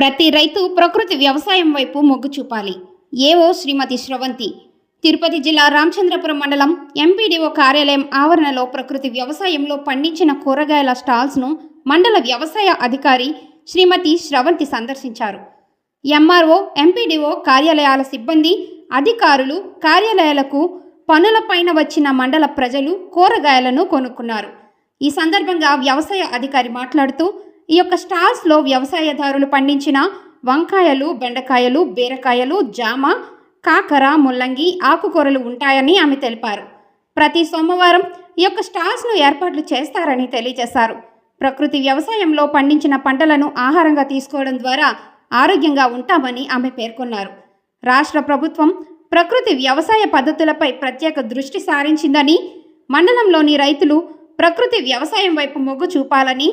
ప్రతి రైతు ప్రకృతి వ్యవసాయం వైపు మొగ్గు చూపాలి. ఏవో శ్రీమతి శ్రవంతి. తిరుపతి జిల్లా రామచంద్రపురం మండలం ఎంపీడీఓ కార్యాలయం ఆవరణలో ప్రకృతి వ్యవసాయంలో పండించిన కూరగాయల స్టాల్స్ను మండల వ్యవసాయ అధికారి శ్రీమతి శ్రవంతి సందర్శించారు. ఎంఆర్ఓ ఎంపీడీఓ కార్యాలయాల సిబ్బంది అధికారులు కార్యాలయాలకు పనులపైన వచ్చిన మండల ప్రజలు కూరగాయలను కొనుక్కున్నారు. ఈ సందర్భంగా వ్యవసాయ అధికారి మాట్లాడుతూ ఈ యొక్క స్టాల్స్లో వ్యవసాయదారులు పండించిన వంకాయలు బెండకాయలు బీరకాయలు జామ కాకర ముల్లంగి ఆకుకూరలు ఉంటాయని ఆమె తెలిపారు. ప్రతి సోమవారం ఈ యొక్క స్టాల్స్ను ఏర్పాట్లు చేస్తారని తెలియజేశారు. ప్రకృతి వ్యవసాయంలో పండించిన పంటలను ఆహారంగా తీసుకోవడం ద్వారా ఆరోగ్యంగా ఉంటామని ఆమె పేర్కొన్నారు. రాష్ట్ర ప్రభుత్వం ప్రకృతి వ్యవసాయ పద్ధతులపై ప్రత్యేక దృష్టి సారించిందని మండలంలోని రైతులు ప్రకృతి వ్యవసాయం వైపు మొగ్గు చూపాలని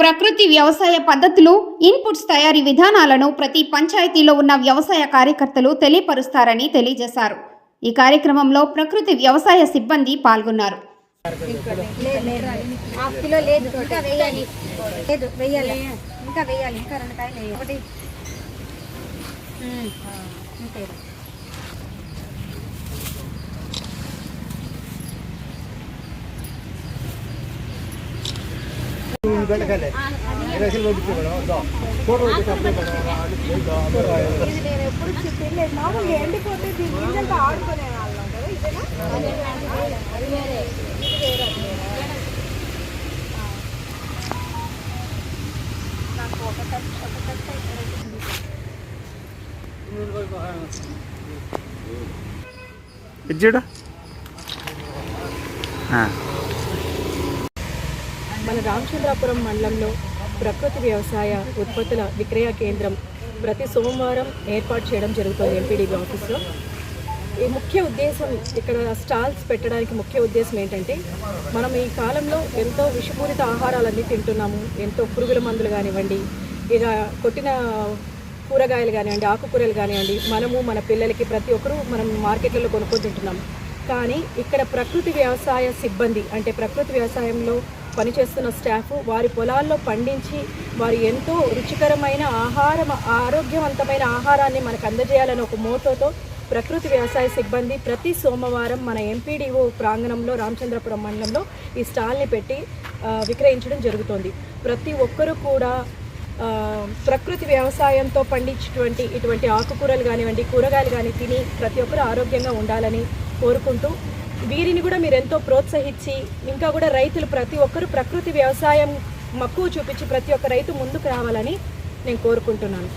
ప్రకృతి వ్యవసాయ పద్ధతులు ఇన్పుట్స్ తయారీ విధానాలను ప్రతి పంచాయతీలో ఉన్న వ్యవసాయ కార్యకర్తలు తెలియపరుస్తారని తెలియజేశారు. ఈ కార్యక్రమంలో ప్రకృతి వ్యవసాయ సిబ్బంది పాల్గొన్నారు. హాఫ్ లేదు ఇంకా వేయాలి. ఇంకా నేను ఎప్పుడు మామూలుగా ఎండిపోతే దీని గింజలతో ఆడుకునే వాళ్ళం కదా ఇదేనా. నాకు అయితే ఇచ్చాడు మన రామచంద్రాపురం మండలంలో ప్రకృతి వ్యవసాయ ఉత్పత్తుల విక్రయ కేంద్రం ప్రతి సోమవారం ఏర్పాటు చేయడం జరుగుతుంది ఎంపీడీబీ ఆఫీస్లో. ఈ ముఖ్య ఉద్దేశం ఇక్కడ స్టాల్స్ పెట్టడానికి ముఖ్య ఉద్దేశం ఏంటంటే మనం ఈ కాలంలో ఎంతో విషపూరిత ఆహారాలన్నీ తింటున్నాము. ఎంతో పురుగుల మందులు కానివ్వండి ఇక కొట్టిన కూరగాయలు కానివ్వండి ఆకుకూరలు కానివ్వండి మనము మన పిల్లలకి ప్రతి ఒక్కరూ మనం మార్కెట్లలో కొనుక్కొని తింటున్నాం కానీ ఇక్కడ ప్రకృతి వ్యవసాయ సిబ్బంది అంటే ప్రకృతి వ్యవసాయంలో పనిచేస్తున్న స్టాఫ్ వారి పొలాల్లో పండించి వారు ఎంతో రుచికరమైన ఆహారం ఆరోగ్యవంతమైన ఆహారాన్ని మనకు అందజేయాలని ఒక మోటోతో ప్రకృతి వ్యవసాయ సిబ్బంది ప్రతి సోమవారం మన ఎంపీడీఓ ప్రాంగణంలో రామచంద్రపురం మండలంలో ఈ స్టాల్ని పెట్టి విక్రయించడం జరుగుతోంది. ప్రతి ఒక్కరూ కూడా ప్రకృతి వ్యవసాయంతో పండించేటువంటి ఇటువంటి ఆకుకూరలు కానివ్వండి కూరగాయలు కానీ తిని ప్రతి ఒక్కరూ ఆరోగ్యంగా ఉండాలని కోరుకుంటూ వీరిని కూడా మీరు ఎంతో ప్రోత్సహించి ఇంకా కూడా రైతులు ప్రతి ఒక్కరు ప్రకృతి వ్యవసాయం మక్కువ చూపించి ప్రతి ఒక్క రైతు ముందుకు రావాలని నేను కోరుకుంటున్నాను.